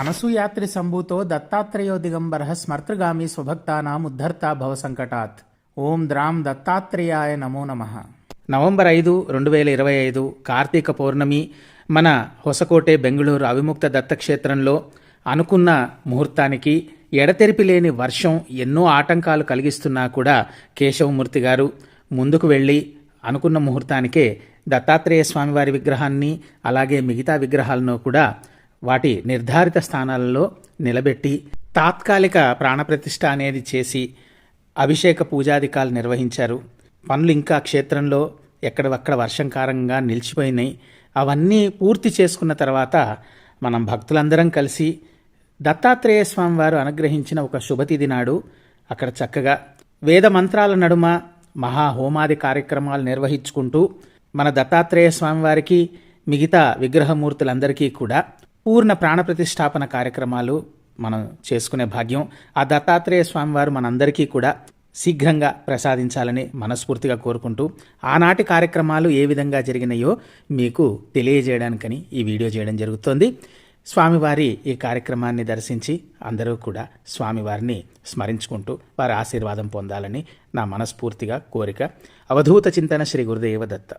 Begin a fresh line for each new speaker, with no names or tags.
అనసూయాత్రి సంభూతో దత్తాత్రేయో దిగంబర స్మర్తృగామి స్వభక్తానాం ఉద్ధర్త భవ సంకటాత్. ఓం ద్రాం దత్తాత్రేయాయ నమో నమ. నవంబర్ ఐదు రెండు వేల ఇరవై ఐదు కార్తీక పౌర్ణమి మన హొసకోటే బెంగళూరు అవిముక్త దత్తక్షేత్రంలో అనుకున్న ముహూర్తానికి ఎడతెరిపి లేని వర్షం ఎన్నో ఆటంకాలు కలిగిస్తున్నా కూడా కేశవమూర్తి గారు ముందుకు వెళ్ళి అనుకున్న ముహూర్తానికే దత్తాత్రేయ స్వామివారి విగ్రహాన్ని అలాగే మిగతా విగ్రహాలను కూడా వాటి నిర్ధారిత స్థానాలలో నిలబెట్టి తాత్కాలిక ప్రాణప్రతిష్ఠ అనేది చేసి అభిషేక పూజాధికాలు నిర్వహించారు. పనులు ఇంకా క్షేత్రంలో ఎక్కడవక్కడ వర్షం కారంగా నిలిచిపోయినాయి. అవన్నీ పూర్తి చేసుకున్న తర్వాత మనం భక్తులందరం కలిసి దత్తాత్రేయ స్వామివారు అనుగ్రహించిన ఒక శుభతిథి నాడు అక్కడ చక్కగా వేద మంత్రాల నడుమ మహా హోమాది కార్యక్రమాలు నిర్వహించుకుంటూ మన దత్తాత్రేయ స్వామివారికి మిగతా విగ్రహమూర్తులందరికీ కూడా పూర్ణ ప్రాణప్రతిష్ఠాపన కార్యక్రమాలు మనం చేసుకునే భాగ్యం. ఆ దత్తాత్రేయ స్వామివారు మనందరికీ కూడా శీఘ్రంగా ప్రసాదించాలని మనస్ఫూర్తిగా కోరుకుంటూ ఆనాటి కార్యక్రమాలు ఏ విధంగా జరిగినాయో మీకు తెలియజేయడానికని ఈ వీడియో చేయడం జరుగుతోంది. స్వామివారి ఈ కార్యక్రమాన్ని దర్శించి అందరూ కూడా స్వామివారిని స్మరించుకుంటూ వారి ఆశీర్వాదం పొందాలని నా మనస్ఫూర్తిగా కోరిక. అవధూత చింతన శ్రీ గురుదేవ దత్త